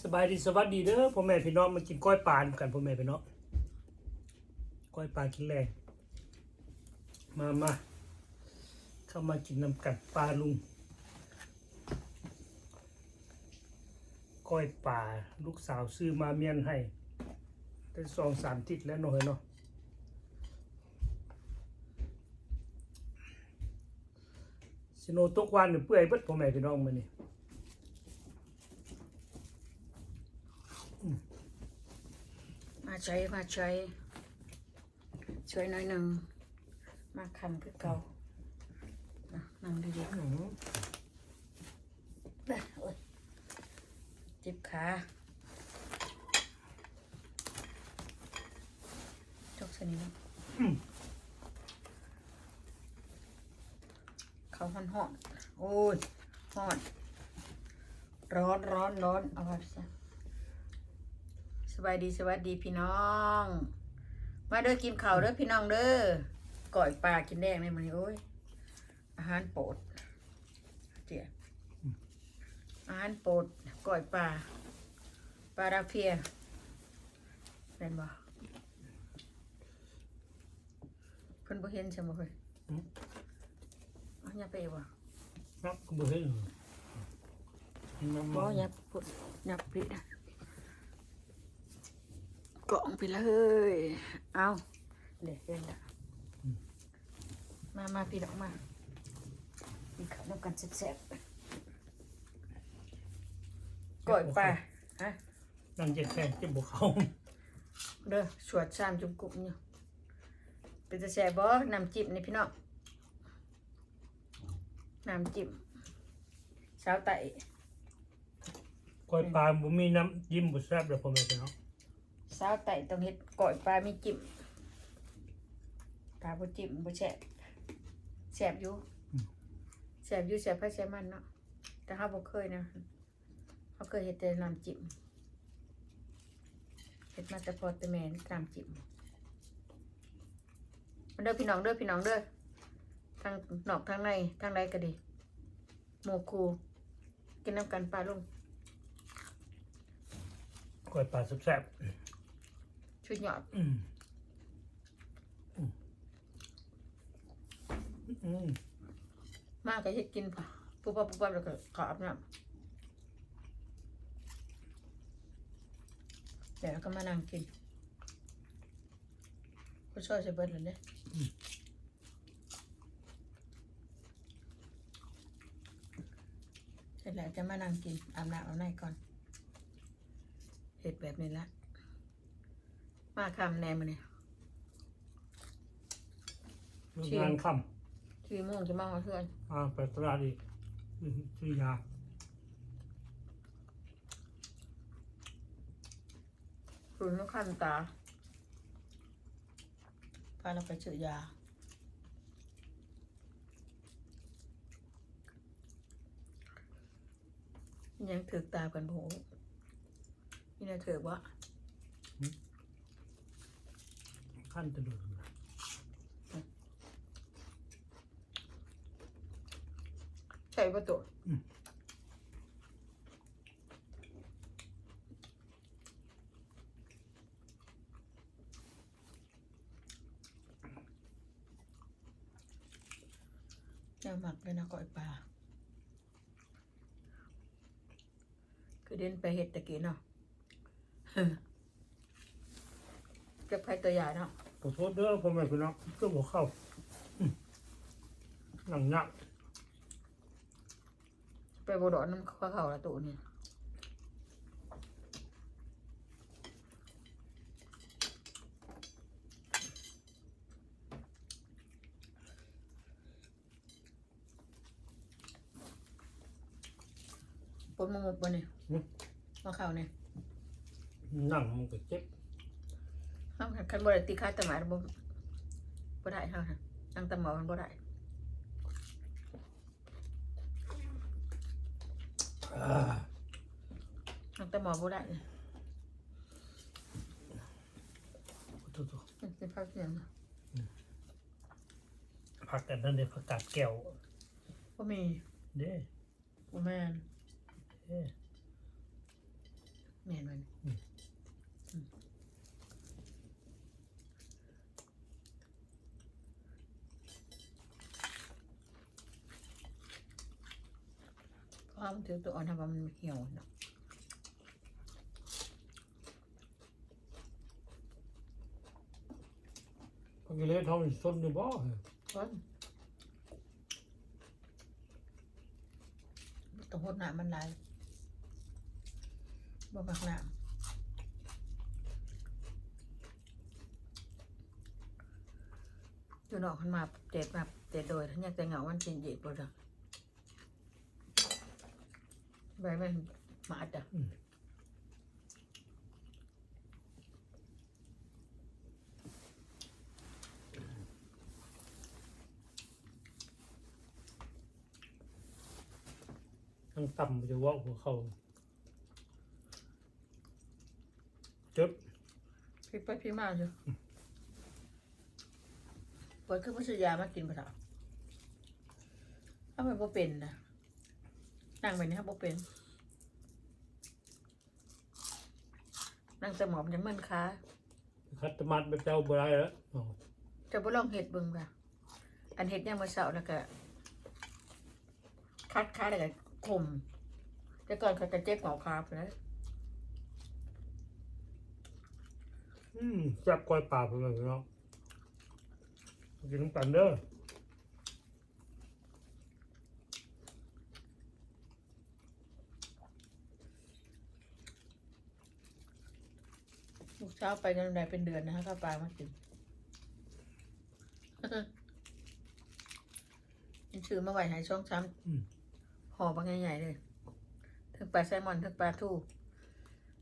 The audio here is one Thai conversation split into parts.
สบายดีสวัสดีเด้อพ่อแม่พี่น้องมากินกล้อยปลากันพ่อแม่พี่น้องกล้อยปลากินแรงมามาเข้ามากินน้ำกันปลาลุงก้อยปลาลูกสาวซื้อมาเมียนให้เป็นสองสามทิศแล้วหน่อยเนาะสิโนตกวันเปื่อยเบิดพ่อแม่พี่น้องมื้อนี้ มาใช้มาใช้ช่วยหน่อยหนึ่งมาคำคือเก่านะนั่งดีอื้อหือๆนะโอ๊ยเจ็บขาจกสนิทเขาหอนหอนๆโอ้ยหอนร้อนร้อนร้อนเอาไปซะส บายดีสวัสดีพี่น้อง มาเด้อกินข้าวเด้อพี่น้องเด้อก่อยปลากินแดงในมันนี้โอ้ยอาหารโปรดเจียอาหารโปรดก่อยปลาปลาดาเฟียเป็นบ่เพิ่นบ่เห็นใช่ไหมเพิ่นเอาอย่าไปบ่ครับก็บ่เห็นน้ำบ่มันอย่าพุ่นอย่าปิด กล่องไปเลย เอาเด็กเล่นละมา มาพี่น้องมากินข้าวน้ำกันแซ่บๆก่อยปลาฮะนั่งเจ็บแข้งเจ็บบ่เขาเด้อสวดสามจุ่มกุ่มอยู่เป็นตะแสบบ่น้ำจิ้มนี่พี่น้องน้ำจิ้มสาวไต่กล้อยปลาบ่มีน้ำยิ้มบ่แซ่บเด้อพ่อแม่พี่น้องสาวไต่ต้องเฮ็ดก่อยปลามีจิ้มปลาบ่จิ้มบ่แซ่บแซ่บอยู่แซ่บอยู่แซ่บไผแซ่บมันเนาะแต่เฮาบ่เคยนะเฮาเคยเฮ็ดแต่น้ำจิ้มเฮ็ดมาแต่พอแต่แม่น้ำจิ้มมาเด้อพี่น้องเด้อพี่น้องเด้อทางนอกทางในทางใดก็ดีหมู่ครูกินน้ำกันปลาลุงกล้อยปลาแซ่บ ชุดยอดๆอืมอืมอืมมากก็เฮ็ดกินปุ๊บปั๊บปุ๊บปั๊บแล้วก็ขออาบน้ำเดี๋ยวเราก็มานั่งกินก็ช่วยจะเบิดเลยเนี่ยเสร็จแล้วจะมานั่งกินอาบน้ำเอาไหนก่อนเห็ดแบบนี้ละ มาคำแนมมาเนี่ยงานค่ทีโมงจะมาเอาเพื่อนำอ่าไปตลาดอีกซื้อซื้อยาคุณต้องขั้นตาพาเราไปซื้อยายังถือกตากันโหนี่นะถือกวะ ขั้นตะลุนใช่ประตูแนวหมักเลยนะก้อยปลา คือเดินไปเห็ดตะกี้เนาะเก็บไผ่ตัวใหญ่เนาะ ขอโทษเด้อพ่อแม่พี่น้องก็บ่เข้าอืมหนังหนักไปบดอนน้ำข้าวเขาละตัวนี่ปนมะมุกบนนี่มะเขาเนี่ยหนังมันก็เจ็บ ห้ามขันขันบไดตีค่าตะหมายบ่บ่ได้เท่านั้นนั่งตะหมอมันบ่ได้อ่านั่งตะหมอบ่ได้เลยโทษเป็นภาพเสียงนะๆผักกันนั่นเด้ผักกาดแก้วบ่มีเด้บ่แม่นเด้แม่นมัน อืม อืมเพราะ ว่ามันถือตัวอ่อนทำให้มันเหี่ยวเนาะพักกิเลสท้องส้นอยู่บ่ต้นต้องหดหนามันไหลายบ่มักหนามอยู่นอกขันมาเจ็ดมาเจ็ดโดยท่านอยากจะเหงาวันจริงเจ็ดบ่จ้ะใบไม่มาอัดอ่ะทั้งต่ำจะว่าหัวเขาเจ็บพี่ไปพี่มาจ้ะปวดขึ้นมาซื้อยามากินปะเถอะถ้ามันบ่เป็นนะ นั่งไปนี่ครับบ่เป็นนั่งสมองยังมึนขาคัดตมัดแบบเจ้าบ่ได้แล้วอ๋อจะบ่ลองเห็ดเบิ่งค่ะ อันเห็ดย่างมื้อเช้าแล้วก็คัดขาแล้วก็ข่มแต่ก่อนเขาจะเจ็บหัวขาไปแล้วอืมจับกล้อยป่าไปเลยเนาะกินน้ำกันเด้อ เช้าไปกันได้เป็นเดือนนะฮะข้าวปลามากินมันชื่อมาไหวหายช่องช้ำห่อบางใหญ่ๆเลยถึงปลาแซลมอนถึงปลาทู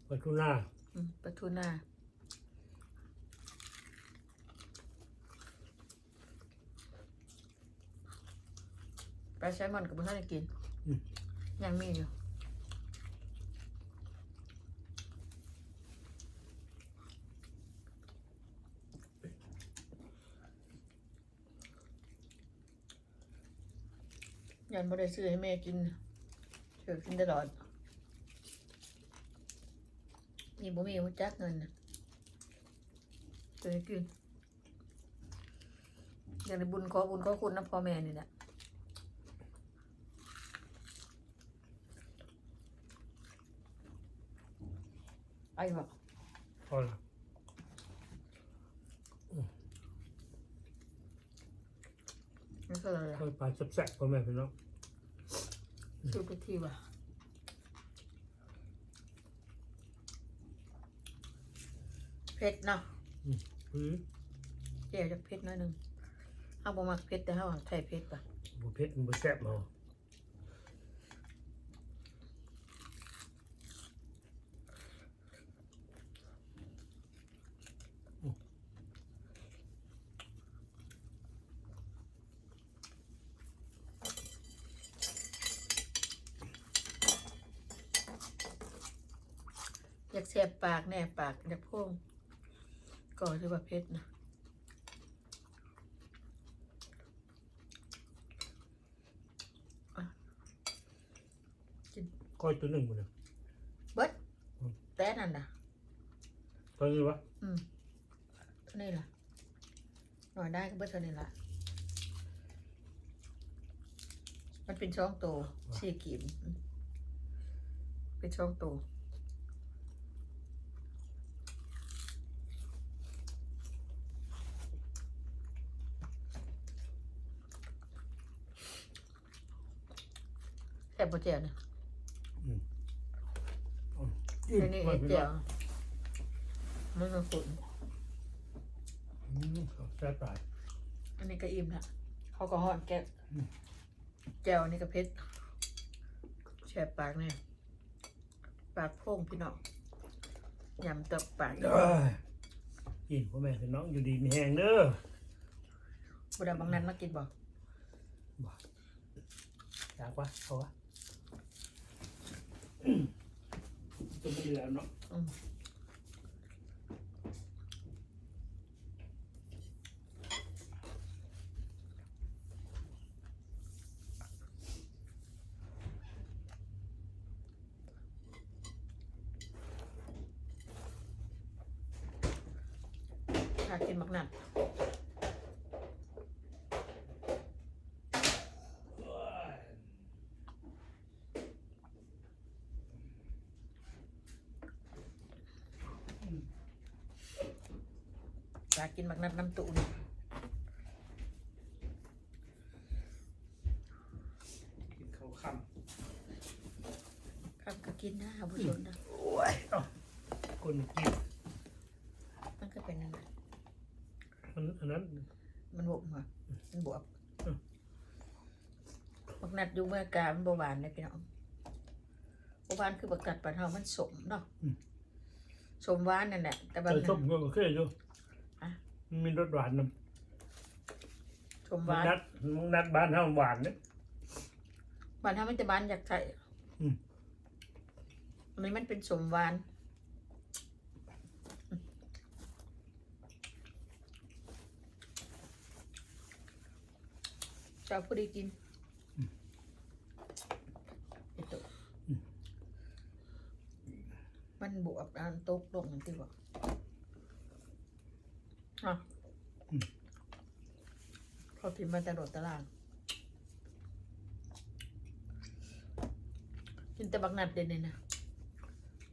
ปลาทูน่าอืมปลาทูน่าปลาแซลมอนกับเพื่อนได้กินยังมีอยู่ ยันบ่ได้ซื้อให้แม่กินเถือกินตลอด นี่บ่มีหัวจักเงินนะซื้อให้กินอย่างในบุญขอบุญขอคุณนะพ่อแม่นี่แหละไอ้บอกพอละนี่คืออะไรกล้อยป่าแซ่บๆพ่อแม่พี่น้อง ชื่อไปที่ว่ะเผ็ดเนาะอือเจียวจะเผ็ดหน้อยหนึงเอาบ่มักเผ็ดแต่เอาใส่เผ็ดป่ะบ่เผ็ดมันบ่แซ่บเนาะอืม อยากแสบปาก แน่ปากอยากพุ่งก็ถือว่าเผ็ดนะก้อยตัวหนึ่งหมดเลยเบิดแต่นั่นน่ะตอนนี้วะอืมเท่านี้ล่ะหน่อยได้ก็เบิดเท่านี้ล่ะมันเป็นช่องโตสี่กีบอืมเป็นช่องโต แต่บะเจียวเนี่ยอืมอันนี้ก้อยเห็ดพี่เจีน้ยอวงมันมาฝุ่นอืมแซ่บตายอันนี้ก็อิ่มละเขาก็หอนแก้วอืมแก้วอันนี้ก็เผ็ดแฉบปากเนี่ยปากโพ่งพี่น้องยำตบปากเอ้ยกินพ่อแม่พี่น้องอยู่ดีมีแหงเด้อบุดาบางนั้นมากินบอกอยากวะเอาวะ จะมีแล้วเนาะกินมากนัก อยากกินมักนัดน้ำตุนกินข้าวค่ครับก็กินนะผู้ชมนะำโอ้ยเอ้าคนกินมันก็เป็นนั่นแหละมันอันนั้น มันบวกมามันบวกอืม บักนัดอยู่เมื่อกามันบหวานเลยพี่น้องบหวานคือบักนัดปานเฮามันสมเนาะสมหวานนั่นแหละแต่บางใส่ส้มก็เคยอยู่อะ มันมีรสหวานนสมำหวานนัดมึงนัดบ้านเฮาหวานเนี่ยบ้านเฮามันจะบ้านอยากใส่อืมอันนี้มันเป็นสมหวานเจ้าผู้ใดกินไอ้ตัวมันบวบอันตกลงมันที่บอก อะพอพิมพ์มาแต่โดดตารางกินแต่บักนัดเด่นเลยนะ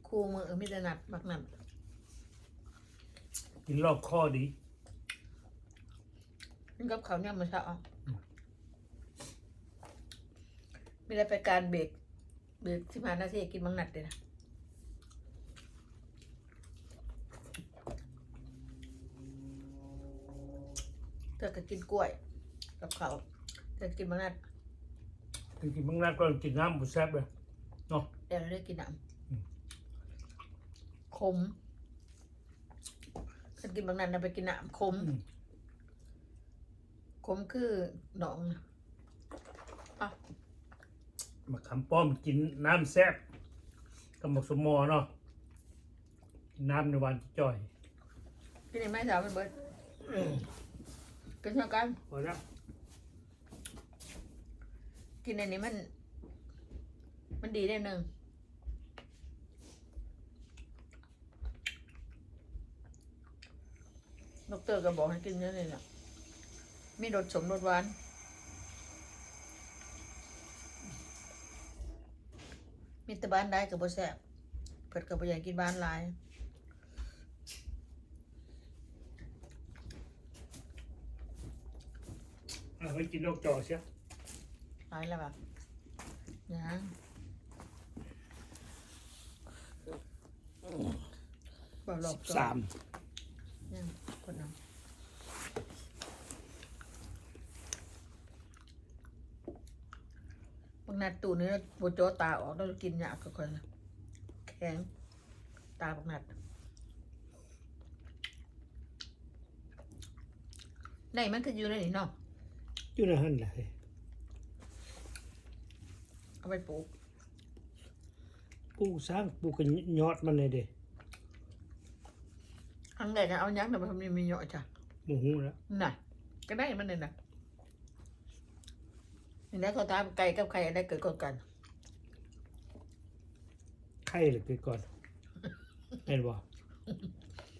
ครูมือเออมีแต่นัดบักนัดกินรอบข้อดีกินกับเขาวเนี่ยมันเช้ามีอะไรไปการเบรกเบรกที่มานาทีกินบักนัดเลยนะ เธอก็กินกล้วย กับเขาวเธอกินบักนัดกินกินมึงนัดก็กินน้ำบุแซ่บเลยเนาะเดี๋ยวเราได้กินน้อืมำขมถ้ากินบางนั้นเราไปกินน้ำขมอืมขมคือหนองนะอะมะขามป้อมกินน้ำแซ่บกับหมกสมอเนาะกินน้ำในวันที่จ่อยกินได้ไหมสาวเป็นเบิร์ด กินเท่ากัน พอแล้วกินในนี้มัน มันดีได้หนึ่งดอกเตอร์ก็บอกให้กินเยอะเลยนะมีรสสมรสหวาน มีแต่บ้านได้กับบ่แซ่บเพิ่นก็บ่อยากกินบ้านหลาย เอาไปกินนกจอเสียหลายแล้วป่ะยังบ่หลอกก่อนสามยังคนน้ำบางนัดตูนี้บโจตาออกแล้วกินยากก็ค่อยนะแข็งตาบางนัดไหนมันก็อยู่ในนี่เนาะ อยู่ในหันเลยเอาไปปลูกปลูกสร้างปลูกกันยอดมันเลยเด้อังใดนะเอายักษ์แต่มันมีเยอะจ้ะโมหูแล้วน่ะ ก็ได้มันเลยนะนี่นะเขาถามไก่กับไข่อะไรเกิดก่อนกัน ไข่เลยไปก่อนเห็นบ่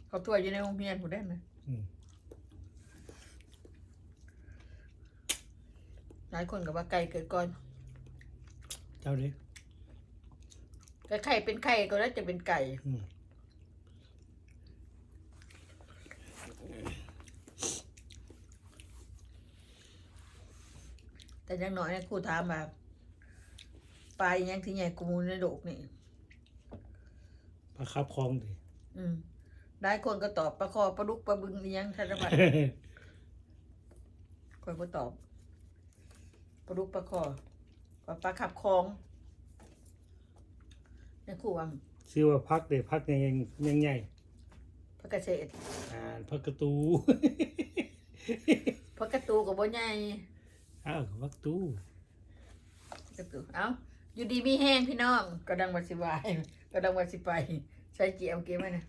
เขาตัวอยู่ในโรงเรียนผมได้ไหมอืม หลายคนก็ว่าไก่เกิดก่อน เจ้าเด้แต่ไข่เป็นไข่ก็แล้วจะเป็นไก่ อืมแต่อยังน้อยนะครูถามมาปลาอีหยังที่ใหญ่กูมูลในโลกนี่ปลาคับคลองดิ อืมหลายคนก็ตอบปลาคอปลาดุกปลาบึงอีหยังทันบัดคนก็ตอบ ปลาดุกปลาคอปลาปลาขับคลองนี่ครูว่าชื่อว่าพักเด้พักยังยังยังใหญ่พระเกษตรอ่าพักกระตูพระกระตูกับบ่ใหญ่อ้าวพักตูกระตูเอ้าอยู่ดีมีแห้งพี่น้องก็ดังว่าสิวายก็ดังว่าสิไปใช้เจียวเกมไว้นะ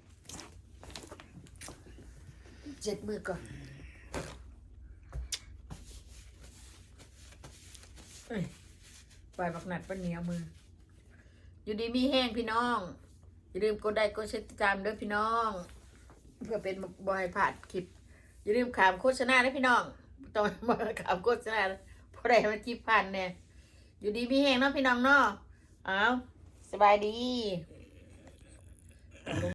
เจ็ดมือก่อนเอ้ย ปลายบักหนัดปะเหนียวมือ อยู่ดีมีแห้งพี่น้อง อย่าลืมกดไลค์กดแชร์ติดตามด้อพี่น้อง เพื่อเป็นบอยผ่านคลิป อย่าลืมขามโฆษณานะพี่น้องตองมาขามโฆษณาเพราะได้มันจีพันเนี่ยอยู่ดีมีแห้งเนาะพี่น้องเนาะเอาสบายดี